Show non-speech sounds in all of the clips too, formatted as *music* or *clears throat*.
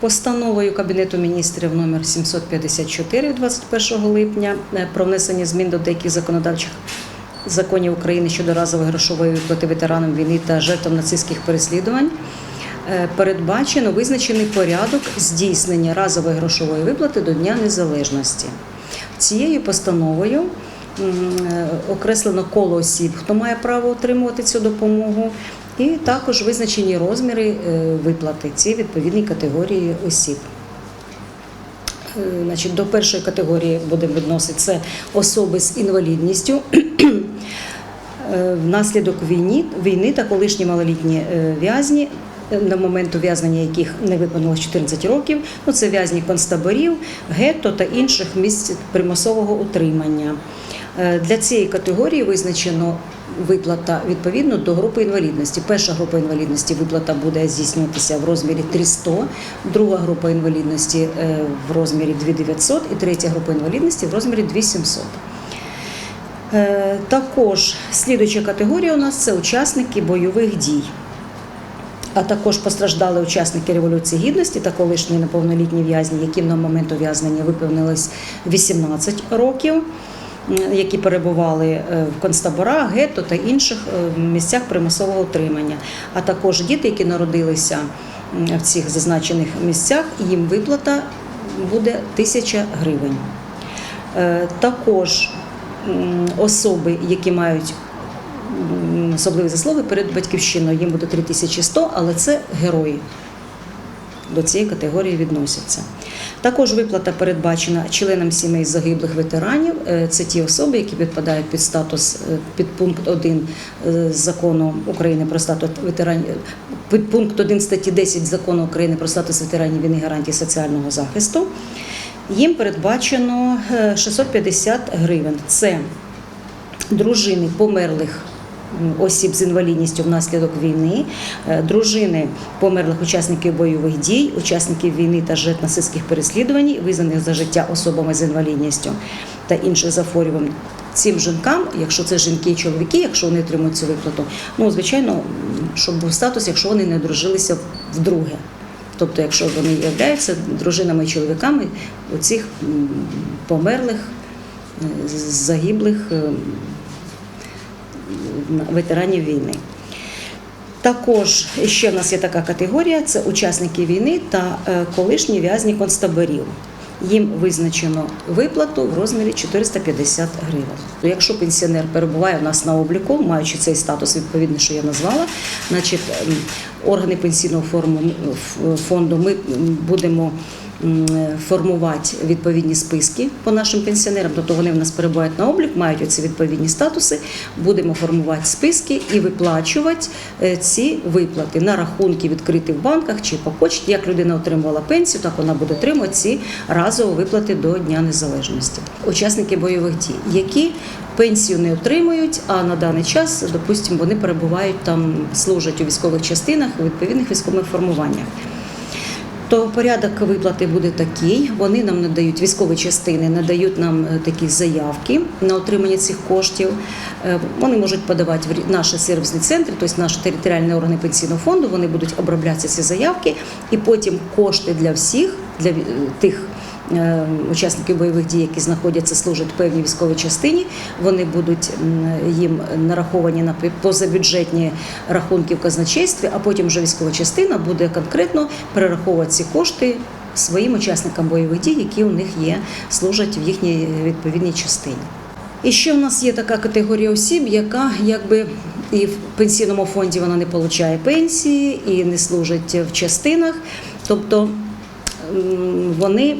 Постановою Кабінету міністрів номер 754 від 21 липня е, про внесення змін до деяких законодавчих законів України щодо разової грошової виплати ветеранам війни та жертвам нацистських переслідувань е, передбачено визначений порядок здійснення разової грошової виплати до Дня Незалежності. Цією постановою е, окреслено коло осіб, хто має право отримувати цю допомогу, і також визначені розміри е, виплати цій відповідній категорії осіб. Е, Значить, до першої категорії будемо відносити це особи з інвалідністю. *clears throat* Е, Внаслідок війни, війни та колишні малолітні в'язні, на момент ув'язнення яких не виповнилось 14 років, ну це в'язні концтаборів, гетто та інших місць примусового утримання. Е, Для цієї категорії визначено виплата відповідно до групи інвалідності. Перша група інвалідності виплата буде здійснюватися в розмірі 300, друга група інвалідності е, в розмірі 2900 і третя група інвалідності в розмірі 2700. Е, Також слідуюча категорія у нас це учасники бойових дій, а також постраждали учасники Революції Гідності та колишні неповнолітні в'язні, яким на момент ув'язнення виповнилось 18 років, які перебували е, в концтаборах, гетто та інших е, місцях примусового утримання, а також діти, які народилися в цих зазначених місцях, їм виплата буде 1000 гривень. Е, Також особи, які мають особливі заслуги перед батьківщиною, їм буде 3100, але це герої. До цієї категорії відносяться. Також виплата передбачена членам сімей загиблих ветеранів. Е, Це ті особи, які підпадають під статус е, під пункт 1 е, закону України про статус ветеранів, під пункт 1 статті 10 закону України про статус ветеранів війни гарантії соціального захисту. Їм передбачено е, 650 гривень. Це дружини померлих осіб з інвалідністю внаслідок війни, е, дружини померлих учасників бойових дій, учасників війни та жертв нацистських переслідувань, визнаних за життя особами з інвалідністю та інших захворювань. Цим жінкам, якщо це жінки і чоловіки, якщо вони отримують цю виплату, ну звичайно, щоб був статус, якщо вони не одружилися вдруге. Тобто, якщо вони являються дружинами і чоловіками оцих м, померлих, е, загиблих е, ветеранів війни. Також ще в нас є така категорія: це учасники війни та е, колишні в'язні концтаборів. Їм визначено виплату в розмірі 450 гривень. Якщо пенсіонер перебуває у нас на обліку, маючи цей статус відповідний, що я назвала, значить ем, органи пенсійного фонду ми будемо формувати відповідні списки по нашим пенсіонерам, тобто вони в нас перебувають на облік, мають оці відповідні статуси. Будемо формувати списки і виплачувати е, ці виплати на рахунки відкриті в банках чи по почті. Як людина отримувала пенсію, так вона буде отримувати ці разові виплати до Дня Незалежності. Учасники бойових дій, які пенсію не отримують, а на даний час, допустимо, вони перебувають там, служать у військових частинах у відповідних військових формуваннях. То порядок виплати буде такий. Вони нам надають військові частини, надають нам е, такі заявки на отримання цих коштів. Е, Вони можуть подавати в наші сервісні центри, тобто наші територіальні органи пенсійного фонду. Вони будуть оброблятися ці заявки, і потім кошти для всіх, для е, тих. Е, Учасників бойових дій, які знаходяться, служать в певній військовій частині, вони будуть їм нараховані на позабюджетні рахунки в казначействі, а потім вже військова частина буде конкретно перераховувати ці кошти своїм учасникам бойових дій, які у них є, служать в їхній відповідній частині. І ще в нас є така категорія осіб, яка якби і в пенсійному фонді вона не отримує пенсії і не служить в частинах. Тобто вони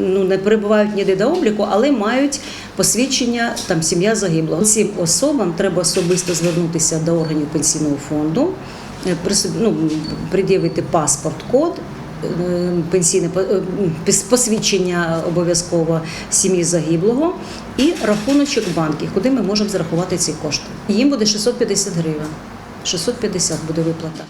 ну, не перебувають ніде до обліку, але мають посвідчення там сім'я загиблого. Цим особам треба особисто звернутися до органів пенсійного фонду, е, ну, пред'явити паспорт, код. е, Пенсійне е, пос- посвідчення обов'язково сім'ї загиблого і рахуночок банків, куди ми можемо зарахувати ці кошти. Їм буде 650 гривень. 650 буде виплата.